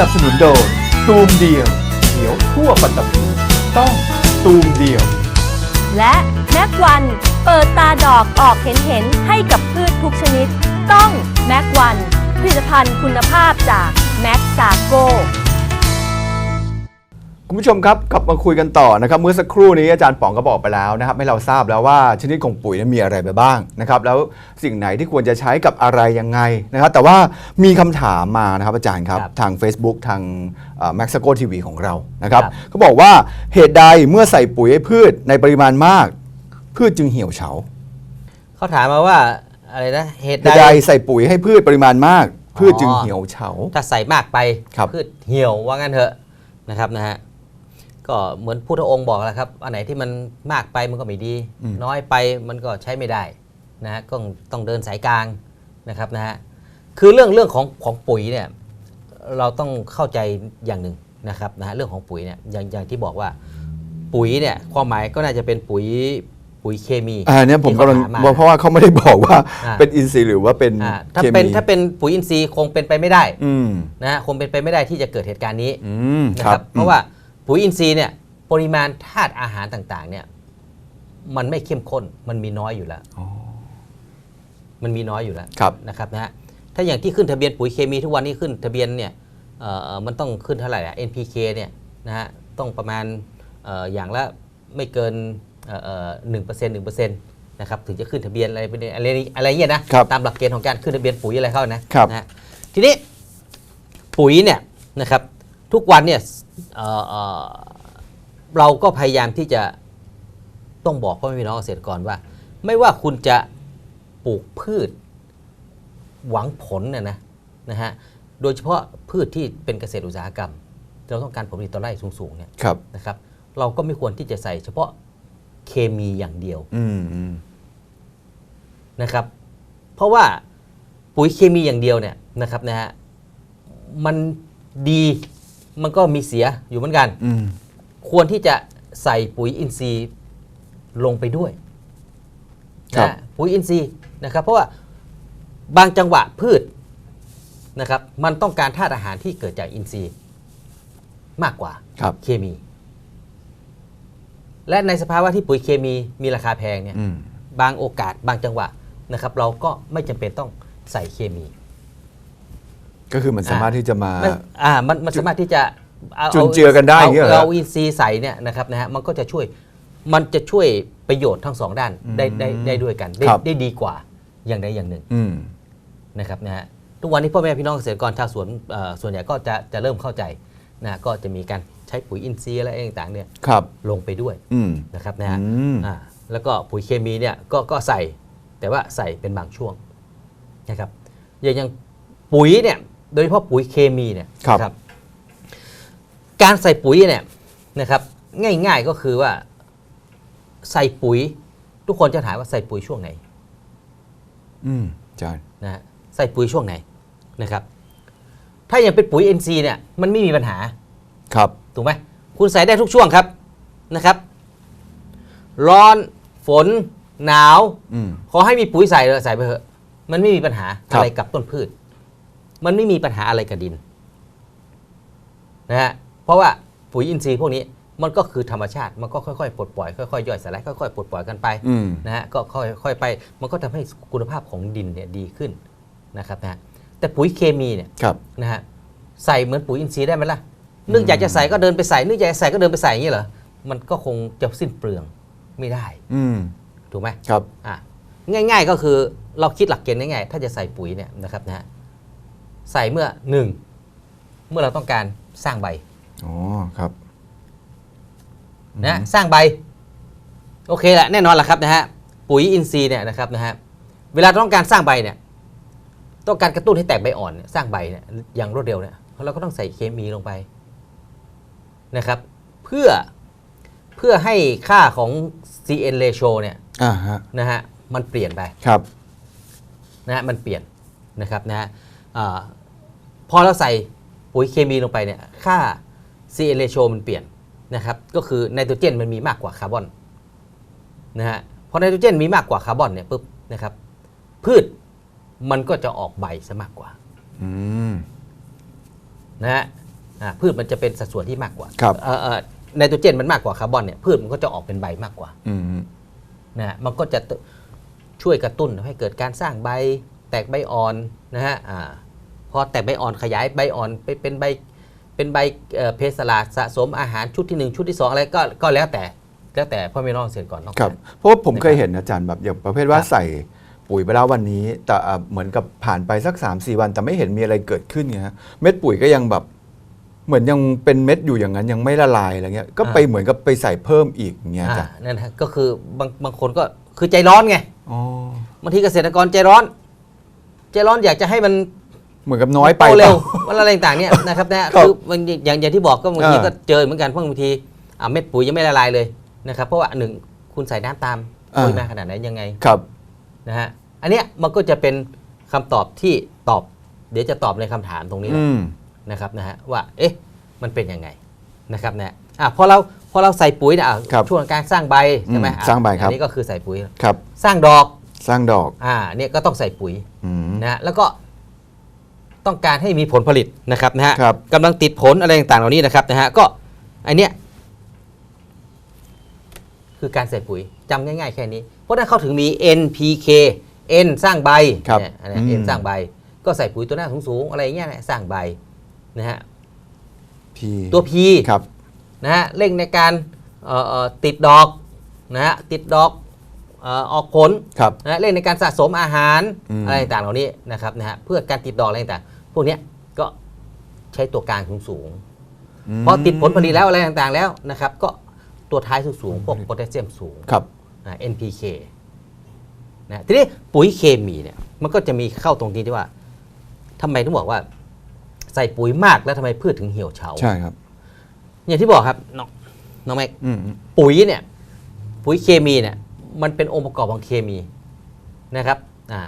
นับสนุนโดยตูมเดียวเขียวทั่วปัตตภีต้องตูมเดียว และแม็กวันเปิดตาดอกออกเห็นเห็นให้กับพืชทุกชนิด ต้องแม็กวันผลิตภัณฑ์คุณภาพจากแม็กซาโก คุณผู้ชมครับกลับมาคุยกันต่อนะครับเมื่อสักครู่นี้อาจารย์ป๋องก็บอกไปแล้วนะครับให้เราทราบแล้วว่าชนิดของปุ๋ยนั้นมีอะไรไปบ้างนะครับแล้วสิ่งไหนที่ควรจะใช้กับอะไรยังไงนะครับแต่ว่ามีคำถามมานะครับอาจารย์ครับครับทาง Facebook ทางแม็กซ์โกทีวีของเรานะครับครับเขาบอกว่าเหตุใดเมื่อใส่ปุ๋ยให้พืชในปริมาณมาก พืชจึงเหี่ยวเฉาเขาถามมาว่าอะไรนะเหตุเหใด ตุใดใส่ปุ๋ยให้พืชปริมาณมาก พืชจึงอ๋อเหี่ยวเฉา ถ้าใส่มากไปครับ พืชเหี่ยวว่างั้นเถอะนะครับนะฮะ ก็เหมือนพุทธองค์บอกแล้วครับ อันไหนที่มันมากไปมันก็ไม่ดี น้อยไปมันก็ใช้ไม่ได้นะฮะก็ต้องเดินสายกลางนะครับนะฮะคือเรื่องเรื่องของของปุ๋ยเนี่ยเราต้องเข้าใจอย่างหนึ่งนะครับนะฮะเรื่องของปุ๋ยเนี่ยอย่างอย่างที่บอกว่าปุ๋ยเนี่ยความหมายก็น่าจะเป็นปุ๋ยปุ๋ยเคมีอ่าเนี่ยผมที่กำลังเขาหามาเพราะว่าเขาไม่ได้บอกว่าอ่าเป็นอินทรีย์หรือว่าเป็นอ่าถ้าเคเป็นมีถ้าเป็นปุ๋ยอินทรีย์คงเป็นไปไม่ได้อืมนะฮะคงเป็นไปไม่ได้ที่จะเกิดเหตุการณ์นี้อืมนะครับเพราะว่า ปุ๋ยอินทรีย์เนี่ยปริมาณธาตุอาหารต่างๆ เนี่ยมันไม่เข้มข้นมันมีน้อยอยู่แล้วอ๋อมันมีน้อยอยู่แล้วครับนะครับนะฮะถ้าอย่างที่ขึ้นทะเบียนปุ๋ยเคมีทุกวันนี้ขึ้นทะเบียนเนี่ยเอ่อมันต้องขึ้นเท่าไหร่อะ NPK เนี่ยนะฮะต้องประมาณเอ่ออย่างละไม่เกินหนึ่งเปอร์เซ็นต์หนึ่งเปอร์เซ็นต์นะครับถึงจะขึ้นทะเบียนอะไรไปเนี่ยอะไรอะไรเงี้ยนะครับตามหลักเกณฑ์ของการขึ้นทะเบียนปุ๋ยอะไรเข้านะครับนะฮะทีนี้ปุ๋ยเนี่ยนะครับ ทุกวันเนี่ยเอ่อเอ่อเราก็พยายามที่จะต้องบอกพ่อแม่พี่น้องเกษตรกรว่า ไม่ว่าคุณจะปลูกพืชหวังผลนะนะนะฮะโดยเฉพาะพืชที่เป็นเกษตรอุตสาหกรรม เราต้องการผลผลิตต่อไร่สูงๆเนี่ยครับ นะครับ เราก็ไม่ควรที่จะใส่เฉพาะเคมีอย่างเดียว อืมอืมนะครับ เพราะว่าปุ๋ยเคมีอย่างเดียวเนี่ยนะครับนะฮะมันดี มันก็มีเสียอยู่เหมือนกัน อืมควรที่จะใส่ปุ๋ยอินทรีย์ลงไปด้วยครับ นะปุ๋ยอินทรีย์นะครับ เพราะว่าบางจังหวะพืชนะครับ มันต้องการธาตุอาหารที่เกิดจากอินทรีย์มากกว่าครับ เคมี และในสภาวะที่ปุ๋ยเคมีมีราคาแพงเนี่ย อืม บางโอกาสบางจังหวะนะครับ เราก็ไม่จำเป็นต้องใส่เคมี ก็คือมันสามารถที่จะมาไม่อ่ามันมันสามารถที่จะาจุนเจือกันได้อย่างเงี้ยเหรอเอาอินทรีย์ใส่เนี่ยนะครับนะฮะมันก็จะช่วยมันจะช่วยประโยชน์ทั้งสองด้านได้ได้ได้ด้วยกันได้ครับ ได้ดีกว่าอย่างใดอย่างหนึ่งอืม นะครับนะฮะทุกวันนี้พ่อแม่พี่น้องเกษตรกรชาวสวนเอ่อส่วนใหญ่ก็จะจะเริ่มเข้าใจนะก็จะมีการใช้ปุ๋ยอินทรีย์อะไรต่างๆเนี่ยครับ ลงไปด้วยอืม นะครับนะฮะอืม อ่าแล้วก็ปุ๋ยเคมีเนี่ยก็ก็ใส่แต่ว่าใส่เป็นบางช่วงนะครับอย่างอย่างปุ๋ยเนี่ย โดยเฉพาะปุ๋ยเคมีเนี่ยครับ นะการใส่ปุ๋ยเนี่ยนะครับ ง่ายๆก็คือว่า ใส่ปุ๋ย ทุกคนจะถามว่าใส่ปุ๋ยช่วงไหนอืมอาจารย์นะฮะใส่ปุ๋ยช่วงไหนนะครับ ถ้ายังเป็นปุ๋ย NC เนี่ยมันไม่มีปัญหา ครับ ถูกไหมคุณใส่ได้ทุกช่วงครับนะครับ ร้อนฝนหนาว อืม ขอให้มีปุ๋ยใส่เลยใส่ไปเถอะ มันไม่มีปัญหาครับ อะไรกับต้นพืช มันไม่มีปัญหาอะไรกับดินนะฮะเพราะว่าปุ๋ยอินทรีย์พวกนี้มันก็คือธรรมชาติมันก็ค่อยๆปลดปล่อยค่อยๆย่อยสลายค่อยๆปลดปล่อยกันไปอืมนะฮะก็ค่อยๆไป มันก็ทำให้คุณภาพของดินเนี่ยดีขึ้นนะครับนะฮะแต่ปุ๋ยเคมีเนี่ยครับนะฮะใส่เหมือนปุ๋ยอินทรีย์ได้ไหมล่ะนึกอยากจะใส่ก็เดินไปใส่นึกอยากจะใส่ก็เดินไปใส่อย่างนี้เหรอมันก็คงจะสิ้นเปลืองไม่ได้อืมถูกไหมครับอะง่าย ๆก็คือเราคิดหลักเกณฑ์ง่ายๆถ้าจะใส่ปุ๋ยเนี่ยนะครับนะฮะ ใส่เมื่อหนึ่งเมื่อเราต้องการสร้างใบอ๋อครับนะสร้างใบ โอเคแหละแน่นอนแหละครับนะฮะปุ๋ยอินทรีย์เนี่ยนะครับนะฮะเวลาต้องการสร้างใบเนี่ยต้องการกระตุ้นให้แตกใบอ่อนเนี่ยสร้างใบเนี่ยอย่างรวดเร็วเนี่ยเราก็ต้องใส่เคมีลงไปนะครับ เพื่อเพื่อให้ค่าของ CN ratio เนี่ยอ่าฮะนะฮะมันเปลี่ยนไปครับนะฮะมันเปลี่ยนนะครับนะฮะ อาพอเราใส่ปุ๋ยเคมีลงไปเนี่ยค่า CN ratio มันเปลี่ยนนะครับก็คือไนโตรเจนมันมีมากกว่าคาร์บอนนะฮะพอไนโตรเจนมีมากกว่าคาร์บอนเนี่ยปุ๊บนะครับพืชมันก็จะออกใบซะมากกว่าอืมนะฮะอ่าพืชมันจะเป็นสัดส่วนที่มากกว่าครับเอ่อเอ่อไนโตรเจนมันมากกว่าคาร์บอนเนี่ยพืชมันก็จะออกเป็นใบมากกว่าอืมนะฮะมันก็จะช่วยกระตุ้นให้เกิดการสร้างใบแตกใบอ่อนนะฮะอ่าพอแตกใบอ่อนขยายใบอ่อนไปเป็นใบเป็นใบเอ่อเพสลาสะสมอาหารชุดที่หนึ่งชุดที่สองอะไรก็ก็แล้วแต่แล้วแต่พ่อแม่น้องเกษตรกรต้องครับการเพราะว่าผมเคยเห็นอาจารย์แบบอย่างประเภทว่าครับใส่ปุ๋ยไปแล้ววันนี้ แต่อะเหมือนกับผ่านไปสัก 3 4 วัน แต่ไม่เห็นมีอะไรเกิดขึ้นไงฮะเม็ดปุ๋ยก็ยังแบบเหมือนยังเป็นเม็ดอยู่อย่างนั้นยังไม่ละลายอะไรเงี้ยก็ไปเหมือนกับไปใส่เพิ่มอีกอย่างเงี้ยอาจารย์อ่านั่นฮะก็คือบางบางคนก็คือใจร้อนไงอ๋อบางทีเกษตรกรใจร้อน ใจร้อนอยากจะให้มันเหมือนกับน้อยไปโตเร็วปล่ามันอะไรต่างๆเนี่ยนะครับนะครัคืบอบางทีอย่างอย่างที่บอกก็บางทีอ่าก็เจอเหมือนกันเพราะบางทีอ่าเม็ดปุ๋ยยังไม่ละลายเลยนะครับเพราะว่าหนึ่งคุณใส่น้ำตามปริมาณขนาดไหนยังไงครับนะฮะอันเนี้ยมันก็จะเป็นคำตอบที่ตอบ เดี๋ยวจะตอบในคำถามตรงนี้แหละอืมนะครับนะฮะว่าเอ๊ะมันเป็นยังไงนะครับนะอะพอเราพอเราใส่ปุ๋ยเนี่ยอะครับช่วงการสร้างใบใช่ไหมอืมอะสร้างใบครับอันนี้ก็คือใส่ปุ๋ยครับ สร้างดอก สร้างดอก อ่าเนี่ยก็ต้องใส่ปุ๋ยอืมนะฮะแล้วก็ต้องการให้มีผลผลิตนะครับนะฮะครับกำลังติดผลอะไรต่างๆเหล่านี้นะครับนะฮะก็อันเนี้ยคือการใส่ปุ๋ยจำง่ายๆแค่นี้ เพราะฉะนั้นเขาถึงมี NPK N สร้างใบครับเนี่ยอันเนี้อืม N สร้างใบ ก็ใส่ปุ๋ยตัวหน้าสูงๆอะไรอย่างเงี้ยแหละสร้างใบนะฮะพีตัว P ครับ นะฮะเร่งในการเอ่อเอ่อติดดอกนะฮะติดดอกเอ่อออกผลครับนะฮะเร่งในการสะสมอาหารอืมอะไรต่างๆเหล่านี้นะครับนะฮะเพื่อการติดดอกอะไรต่างๆพวกเนี้ยก็ใช้ตัวกลางสูงๆพอติดผลผลิตแล้วอะไรต่างๆแล้วนะครับ ก็ตัวท้ายสูงๆพวกโพแทสเซียมสูงครับนะ NPK นะทีนี้ปุ๋ยเคมีเนี่ยมันก็จะมีเข้าตรงที่ที่ว่าทำไมต้องบอกว่า ใส่ปุ๋ยมากแล้วทำไมพืชถึงเหี่ยวเฉาใช่ครับ อย่างที่บอกครับน้องน้องแม็กอืมปุ๋ยเนี่ย ปุ๋ยเคมีเนี่ย มันเป็นองค์ประกอบของเคมีนะครับอ่า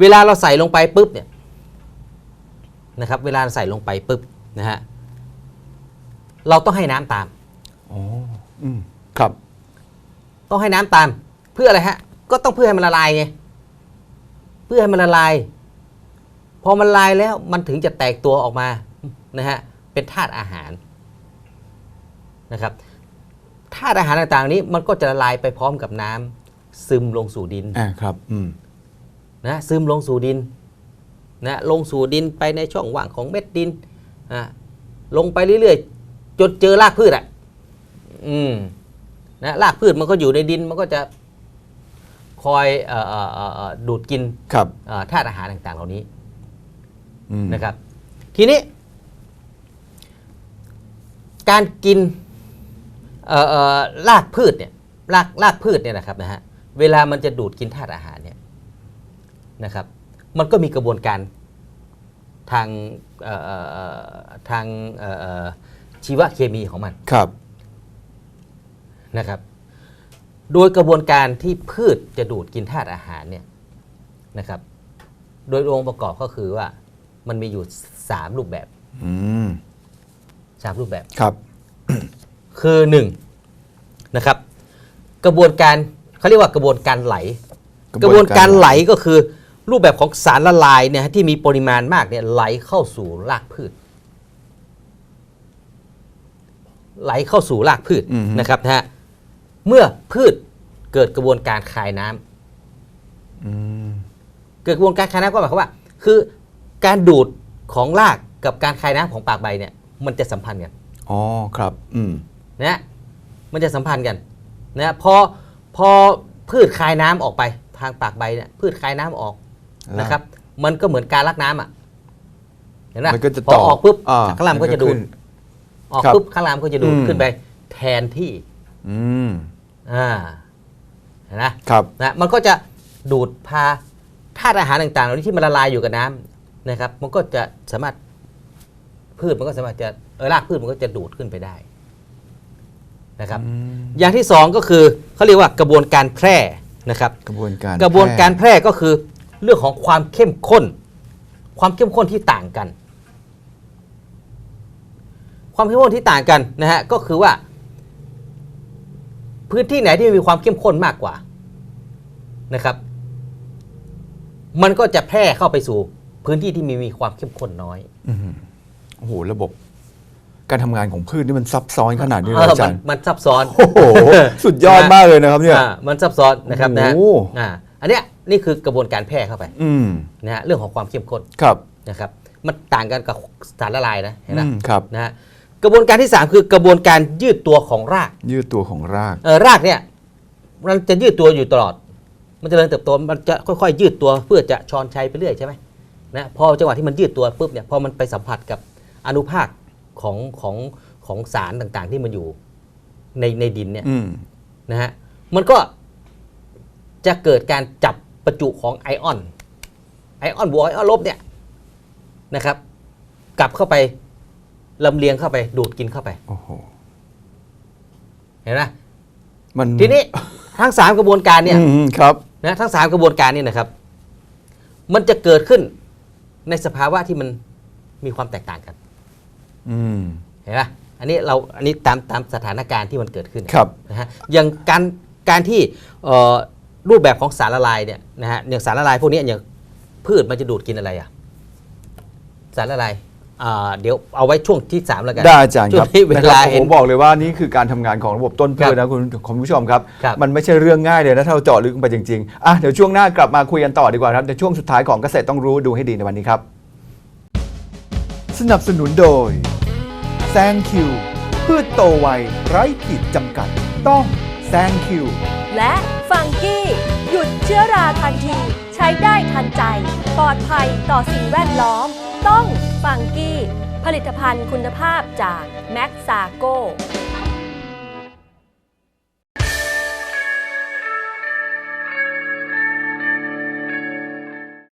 เวลาเราใส่ลงไปปุ๊บเนี่ยนะครับเวลาเราใส่ลงไปปุ๊บนะฮะเราต้องให้น้ำตามอ๋ออืมครับ ต้องให้น้ำตามเพื่ออะไรฮะ ก็ต้องเพื่อให้มันละลายไงเพื่อให้มันละลาย พอมันละลายแล้วมันถึงจะแตกตัวออกมานะฮะเป็นธาตุอาหารนะครับ ธาตุอาหารต่างๆนี้มันก็จะละลายไปพร้อมกับน้ำซึมลงสู่ดินอ่าครับอืมนะซึมลงสู่ดินนะลงสู่ดินไปในช่องว่างของเม็ดดินอะลงไปเรื่อยๆจนเจอรากพืชอะอืมนะรากพืชมันก็อยู่ในดินมันก็จะคอยเอ่อเอ่อเอ่อเอ่อดูดกินครับเอ่อธาตุอาหารต่างๆ เหล่านี้อืมนะครับ ทีนี้ การกินเอ่อเอ่อ รากพืชเนี่ยรากรากพืชเนี่ยนะครับนะฮะเวลามันจะดูดกินธาตุอาหารเนี่ยนะครับ มันก็มีกระบวนการทางเอ่อเอ่อเอ่อทางเอ่อเอ่อชีวเคมีของมันครับนะครับ โดยกระบวนการที่พืชจะดูดกินธาตุอาหารเนี่ยนะครับ โดยองค์ประกอบก็คือว่ามันมีอยู่3รูปแบบอืม3รูปแบบครับ คือ1นะครับกระบวนการเขาเรียกว่ากระบวนการไหล กระบวนการไหลก็คือ รูปแบบของสารละลายเนี่ยฮะที่มีปริมาณมากเนี่ยไหลเข้าสู่รากพืช ไหลเข้าสู่รากพืชอืมนะครับนะฮะเมื่อพืชเกิดกระบวนการคายน้ำอืมเกิดกระบวนการคายน้ำก็หมายความว่า คือการดูดของรากกับการคายน้ำของปากใบเนี่ย มันจะสัมพันธ์กันอ๋อครับ อืม นะฮะมันจะสัมพันธ์กันนะฮะพอพอพืชคายน้ำออกไปทางปากใบเนี่ยพืชคายน้ำออกอ่านนะครับ มันก็เหมือนการลักน้ำอะเห็นไหมมันก็จะพอต่อออกปุ๊บอ่าข้างล่างก็จะดูดขึ้นออกครับปุ๊บข้างล่างก็จะดูดอืมขึ้นไปแทนที่ อืมอ่าเห็นไหมครับนะมันก็จะดูดพาธาตุอาหารต่างๆเหล่านี้ที่มันละลายอยู่กับน้ำนะครับ มันก็จะสามารถพืชมันก็สามารถจะเออรากพืชมันก็จะดูดขึ้นไปได้ นะครับอืมอย่างที่สองก็คือเขาเรียกว่ากระบวนการแพร่นะครับ กระบวนการกระบวนการแพร่แพร่ก็คือเรื่องของความเข้มข้น ความเข้มข้นที่ต่างกัน ความเข้มข้นที่ต่างกันนะฮะก็คือว่า พื้นที่ไหนที่มีความเข้มข้นมากกว่านะครับ มันก็จะแพร่เข้าไปสู่พื้นที่ที่มีมีความเข้มข้นน้อยอืมโอ้โหระบบ การทำงานของพืชนี่มันซับซ้อนขนาดนี้เอเลยออาจามันรย์ มันซับซ้อน โอ้โห สุดยอดมากเลยนะครับเนี่ย อ่ามันซับซ้อนนะครับนะฮะโอ้โห อ่าอันเนี้ยนี่คือกระบวนการแพร่เข้าไปอืมนะฮะเรื่องของความเข้มข้นครับ นะครับ มันต่างกันกับสารละลายนะเห็นไหมอืมครับ นะฮะกระบวนการที่ 3 คือกระบวนการยืดตัวของรากยืดตัวของราก เออรากเนี่ยมันจะยืดตัวอยู่ตลอด มันจะเริญเติบโตมันจะค่อยๆ ยืดตัวเพื่อจะชอนชัยไปเรื่อยใช่ไหมนะพอจังหวะที่มันยืดตัวปุ๊บเนี่ยพอมันไปสัมผัสกับอนุภาค ของของของสารต่างๆ ที่มันอยู่ในในดินเนี่ยอืมนะฮะมันก็จะเกิดการจับประจุของไอออน ไอออนบวกไอออนลบเนี่ยนะครับ กลับเข้าไปลำเลียงเข้าไป ดูดกินเข้าไปโอ้โหเห็นไหมมันทีนี้ทั้งสามกระบวนการเนี่ยอืมครับนะทั้งสามกระบวนการเนี่ยนะครับ มันจะเกิดขึ้นในสภาวะที่มันมีความแตกต่างกันอืม เห็นไหมอันนี้เราอันนี้ตามตามสถานการณ์ที่มันเกิดขึ้นครับนะฮะอย่างการการที่เอ่อรูปแบบของสารละลายเนี่ยนะฮะอย่างสารละลายพวกนี้อย่างพืชมันจะดูดกินอะไรอะสารละลายอ่าเดี๋ยวเอาไว้ช่วงที่ 3 แล้วกัน ได้อาจารย์ช่ควรังบที่เวนะคลารับผเห็นมบอกเลยว่านี่คือการทำงานของระบบต้นพืชนะคุณคุณผู้ชมครับครับ มันไม่ใช่เรื่องง่ายเลยนะถ้าเราเจาะลึกลงไปจริงๆอะเดี๋ยวช่วงหน้ากลับมาคุยกันต่อดีกว่าครับในช่วงสุดท้ายของเกษตรต้องรู้ดูให้ดีในวันนี้ครับ สนับสนุนโดยแซงคิวพืชโตไวไร้ขีดจำกัด ต้องแซงคิว และฟังกี้ หยุดเชื้อราทันที ใช้ได้ทันใจ ปลอดภัยต่อสิ่งแวดล้อม ต้องฟังกี้ ผลิตภัณฑ์คุณภาพจากแม็กซาโก